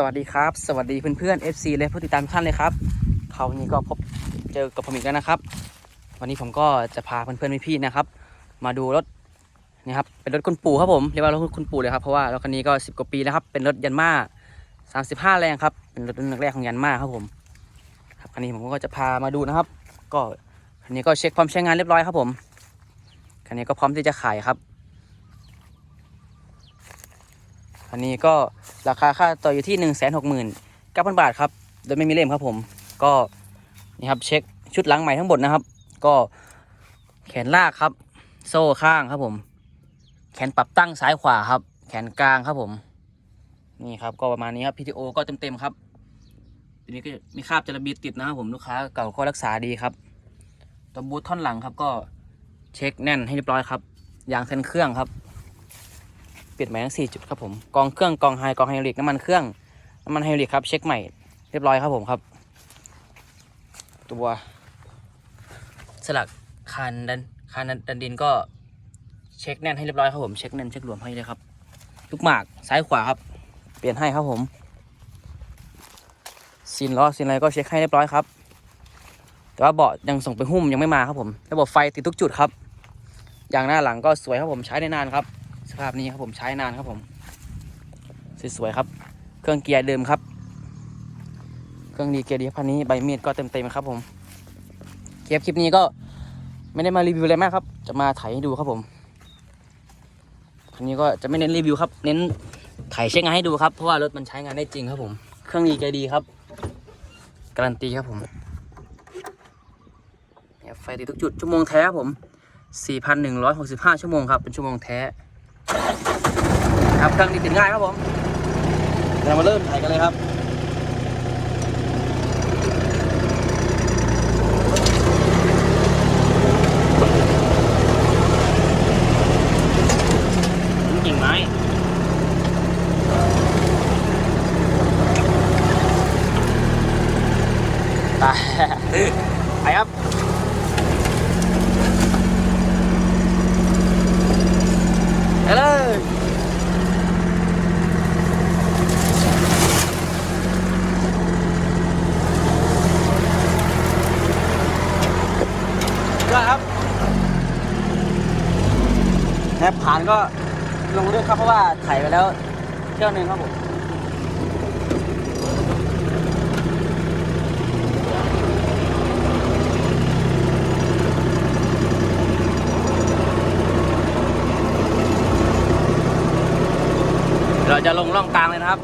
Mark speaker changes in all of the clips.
Speaker 1: สวัสดีครับ สวัสดีเพื่อนๆ FC และผู้ติดตามท่านเลยครับเขาวนี้ก็พบเจอกับผมอีกแล้วนะครับ วันนี้ผมก็จะพาเพื่อนๆพี่ๆนะครับ มาดูรถนี่ครับเป็นรถคุณปู่ครับผมเรียกว่ารถคุณปู่เลยครับเพราะว่ารถคันนี้ก็ 10 กว่าปีแล้วครับเป็นรถยันมา35 แรงครับเป็นรถรุ่นแรกของยันมาครับผมครับคันนี้ผมก็จะพามาดูนะครับ ก็คันนี้ก็เช็คความใช้งานเรียบร้อยครับผมคันนี้ก็พร้อมที่จะขายครับ อันนี้ก็ราคาค่าตัวอยู่ที่หนึ่งแสนหกหมื่นเก้าพันบาทครับ โดยไม่มีเล่มครับผม ก็นี่ครับเช็คชุดหลังใหม่ทั้งหมดนะครับ ก็แขนลากครับ โซ่ข้างครับผม แขนปรับตั้งซ้ายขวาครับ แขนกลางครับผม นี่ครับก็ประมาณนี้ครับ PTO ก็เต็มๆครับทีนี้ก็มีคราบจระบีติดนะครับผมลูกค้าเก่าก็รักษาดีครับตัวบูทท่อนหลังครับก็เช็คแน่นให้เรียบร้อยครับยางเส้นเครื่องครับ เปลี่ยนใหม่ทั้ง 4 จุดครับผมกองเครื่องกองไฮกองไฮดรอลิกน้ำมันเครื่องน้ำมันไฮดรอลิกครับเช็คใหม่เรียบร้อยครับผมครับ ตัว สลักคานดันคานดันดินก็เช็คแน่นให้เรียบร้อยครับผมเช็คแน่นเช็ครวมให้เลยครับลูกหมากซ้ายขวาครับ เปลี่ยนให้ครับผมซีนล้อซีนอะไรก็เช็คให้เรียบร้อยครับ แต่ว่าเบาะยังส่งไปหุ้มยังไม่มาครับผม ระบบไฟติดทุกจุดครับ อย่างหน้าหลังก็สวยครับผมใช้ได้นานครับ ภาพนี้ครับผมใช้นานครับผม สวยๆครับ เครื่องเกียร์เดิมครับ เครื่องดีเกียร์ดีพันนี้ใบมีดก็เต็มๆครับผมเกียคลิปนี้ก็ไม่ได้มารีวิวอะไรมากครับ จะมาถ่ายให้ดูครับผมคันนี้ก็จะไม่เน้นรีวิวครับ เน้นถ่ายเช็คงานให้ดูครับ เพราะว่ารถมันใช้งานได้จริงครับผม เครื่องดีเกียร์ดีครับ การันตีครับผมไฟติดทุกจุดชั่วโมงแท้ครับผม 4,165 ชั่วโมงครับ เป็นชั่วโมงแท้ ครับเครื่องนี้ติดง่ายครับผมเดี๋ยวเรามาเริ่มถ่ายกันเลยครับ กิ่งไม้ ไป ไปครับ ไปเลยยอดครับแนบผ่าน ก็ลงเลือกครับเพราะว่าถ่ายไปแล้วเที่ยวหนึ่งครับผมเราจะลงร่องกลางเลยนะครับ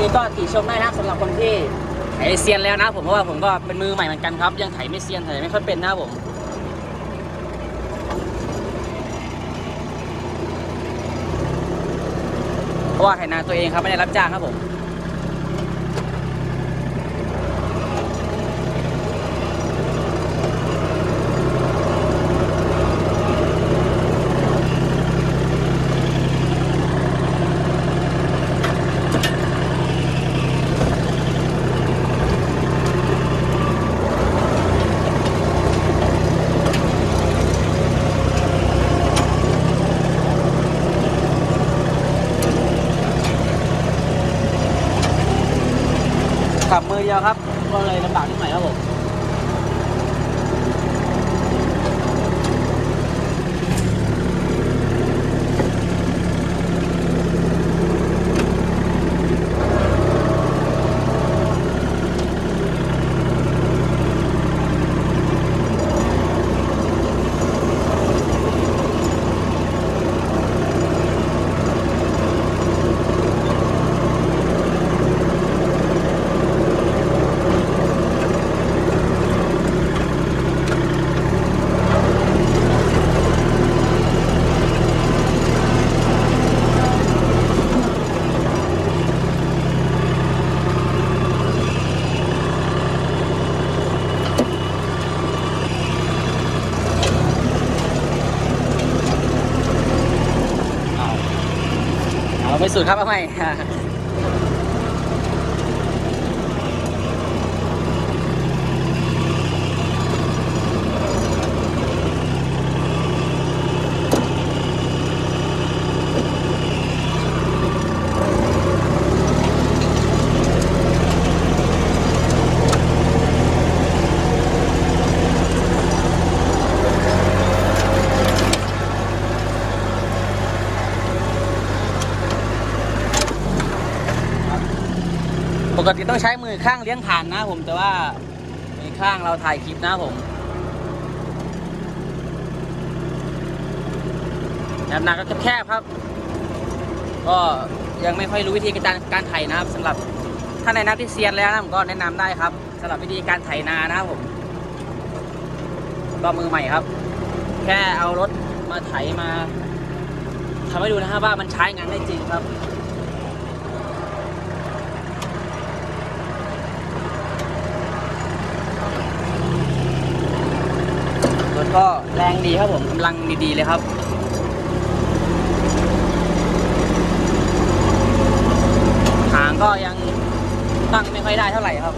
Speaker 1: นี่ก็ติชมได้นะสำหรับคนที่ไถเซียน แล้วนะผมเพราะว่าผมก็เป็นมือใหม่เหมือนกันครับ ยังไถไม่เซียนไถไม่ค่อยเป็นนะผมเพราะว่าไถนาตัวเองครับไม่ได้รับจ้างครับผม มือเดียวครับ ก็เลยลำบากนิดหน่อยครับผม ไปสุดครับเอาใหม่ กติต้องใช้มือข้างเลี้ยงผ่านนะผมแต่ว่ามือข้างเราถ่ายคลิปนะผมแอบหนักก็แคบครับ ก็ยังไม่ค่อยรู้วิธีการการไถนะครับสำหรับถ้าในนักที่เซียนแล้วนะผมก็แนะนำได้ครับสำหรับวิธีการไถนานะครับผมก็มือใหม่ครับ แค่เอารถมาไถมาทำให้ดูนะครับว่ามันใช้งานได้จริงครับ ก็แรงดีครับผมกำลังดีๆเลยครับหางก็ยังตั้งไม่ค่อยได้เท่าไหร่ครับ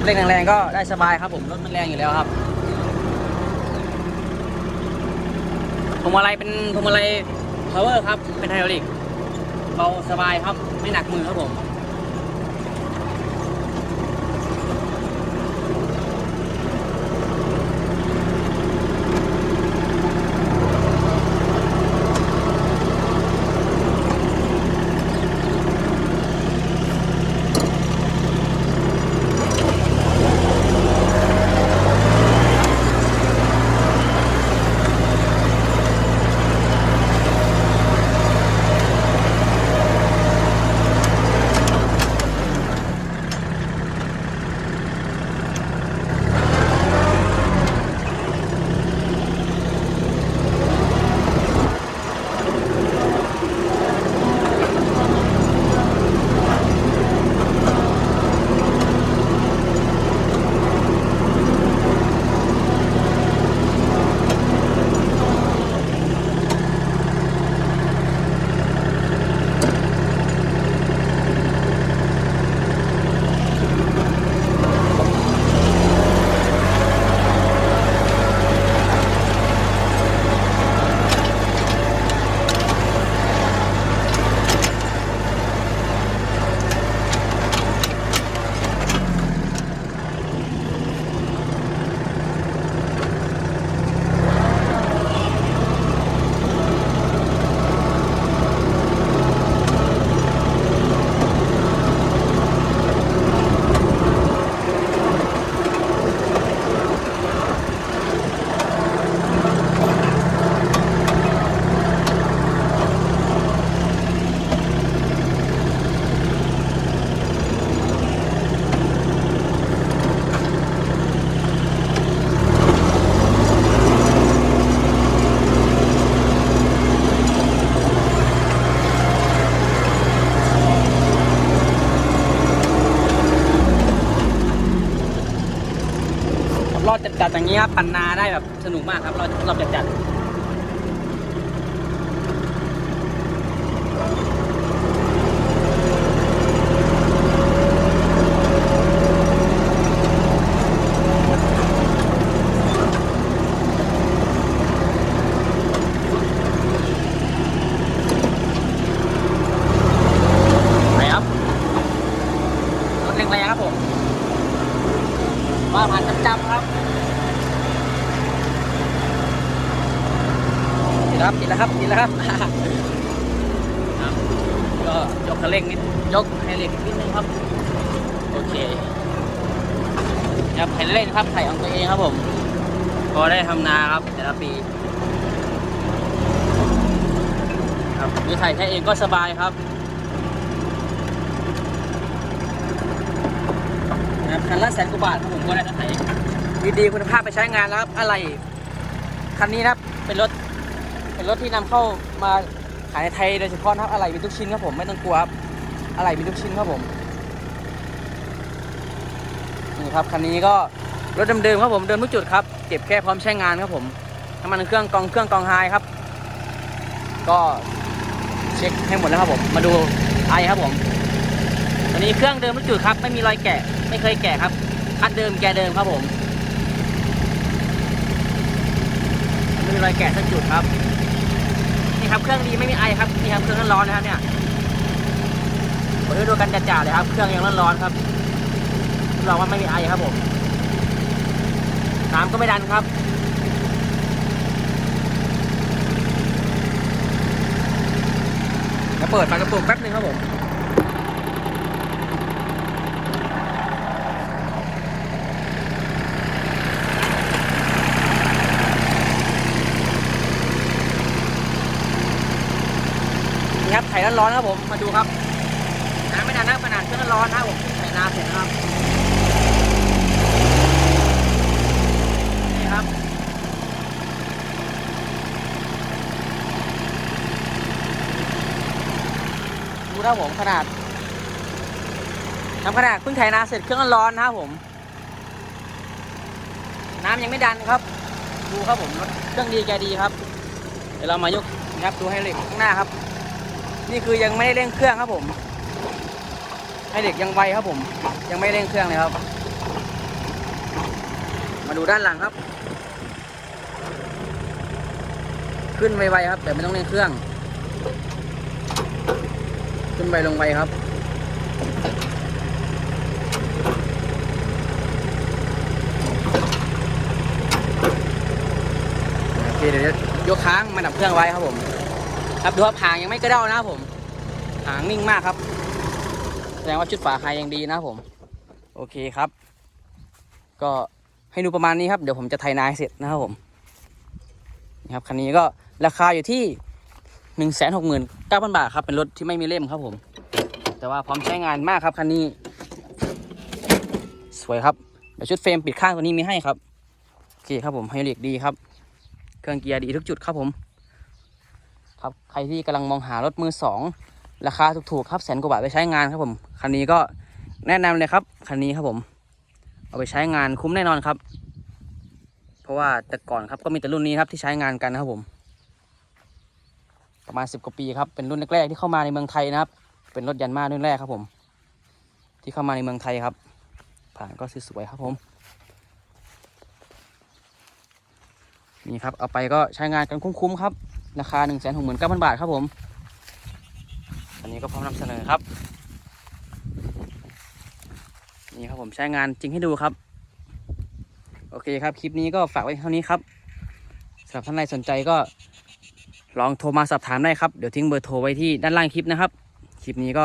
Speaker 1: ับเร่งแรงๆก็ได้สบายครับผมรถมันแรงอยู่แล้วครับพวงมาลัยเป็นพวงมาลัย power ครับ เป็นไฮดรอลิกเบาสบายครับ ไม่หนักมือครับผม จัดอย่างนี้ครับปันนาได้แบบสนุกมากครับเราเราจัดจัดไปครับรถแรงๆครับผมว่าผ่านจำๆครับติดแล้ว ครับติดแล้วครับติดแล้วครับครับก็ยกคันเร่งนิดยกไฮเล็กนิดนึงครับ โอเคครับไฮเร่งครับไถ่ของตัวเองครับผม พอได้ทำนาครับ แต่ละปี ครับหรือไถ่แค่เองก็สบายครับนะครับคันละแสนกว่าบาทครับผมก็ได้ทั้งไถดีๆคุณภาพไปใช้งานแล้วครับอะไรคันนี้นะครับเป็นรถ เป็นรถที่นำเข้ามาขายในไทยโดยเฉพาะนะครับอะไรมีทุกชิ้นครับผมไม่ต้องกลัวครับอะไรมีทุกชิ้นครับผมนี่ครับคันนี้ก็รถเดิมๆครับผมเดิมทุกจุดครับเก็บแค่พร้อมใช้งานครับผมน้ำมันเครื่องกองเครื่องกองไฮครับ ก็เช็คให้หมดแล้วครับผมมาดูไอครับผมตัวนี้เครื่องเดิมทุกจุดครับ ไม่มีรอยแกะไม่เคยแกะครับคันเดิมแกเดิมครับผมไม่มีรอยแกะสักจุดครับ ครับ เครื่องดีไม่มีไอครับนี่ครับเครื่องร้อนนะครับเนี่ยผมด้ดูกันจ่าๆเลยครับ เครื่องยังร้อนๆครับรับรองว่าไม่มีไอครับผมน้ำก็ไม่ดันครับแล้วเปิดฝากระโปรงแป๊บนึงครับผม ไข่ร้อนๆครับผม มาดูครับ น้ำไม่นานนะขนาดเครื่องร้อนนะครับผมไข่นาเสร็จนะครับ นี่ครับดูนะผมขนาดทำขนาดเพิ่งไถนาเสร็จเครื่องร้อนนะครับผม น้ำยังไม่ดันครับ ดูครับผมรถเครื่องดีแกดีครับ เดี๋ยวเรามายกนะครับดูให้เหล็กข้างหน้าครับ นี่คือยังไม่ได้เร่งเครื่องครับผม ให้เด็กยังไวครับผม ยังไม่เร่งเครื่องเลยครับ มาดูด้านหลังครับ ขึ้นไวๆครับ แต่ไม่ต้องเร่งเครื่อง ขึ้นไวลงไวครับโอเคเดี๋ยวยกค้างมาดับเครื่องไว้ครับผม ครับดูครับหางยังไม่กระเด้านะครับผม หางนิ่งมากครับ แสดงว่าชุดฝาคายยังดีนะครับผม โอเคครับ ก็ให้ดูประมาณนี้ครับ เดี๋ยวผมจะไทยนาให้เสร็จนะครับผมนี่ครับคันนี้ก็ราคาอยู่ที่หนึ่งแสนหกหมื่นเก้าพันบาทครับ เป็นรถที่ไม่มีเล่มครับผม แต่ว่าพร้อมใช้งานมากครับคันนี้ สวยครับเดี๋ยวชุดเฟรมปิดข้างตัวนี้มีให้ครับ โอเคครับผมไฮเลีกดีครับ เครื่องเกียร์ดีทุกจุดครับผม ครับใครที่กำลังมองหารถมือสองราคาถูกๆครับแสนกว่าบาทไปใช้งานครับผมคันนี้ก็แนะนำเลยครับคันนี้ครับผม เอาไปใช้งานคุ้มแน่นอนครับ เพราะว่าแต่ก่อนครับก็มีแต่รุ่นนี้ครับที่ใช้งานกันนะครับผม ประมาณสิบกว่าปีครับเป็นรุ่นแรกๆที่เข้ามาในเมืองไทยนะครับ เป็นรถยันมารุ่นแรกครับผม ที่เข้ามาในเมืองไทยครับ ผ่านก็สวยๆครับผมนี่ครับเอาไปก็ใช้งานกันคุ้มๆครับ ราคา 1 6 9 0 0 0 บาทครับผม อันนี้ก็พร้อมนำเสนอครับ นี่ครับผมใช้งานจริงให้ดูครับ โอเคครับ คลิปนี้ก็ฝากไว้เท่านี้ครับสำหรับท่านใดสนใจก็ลองโทรมาสอบถามได้ครับ เดี๋ยวทิ้งเบอร์โทรไว้ที่ด้านล่างคลิปนะครับ คลิปนี้ก็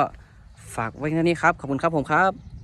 Speaker 1: ฝากไว้เท่านี้ครับ ขอบคุณครับผมครับ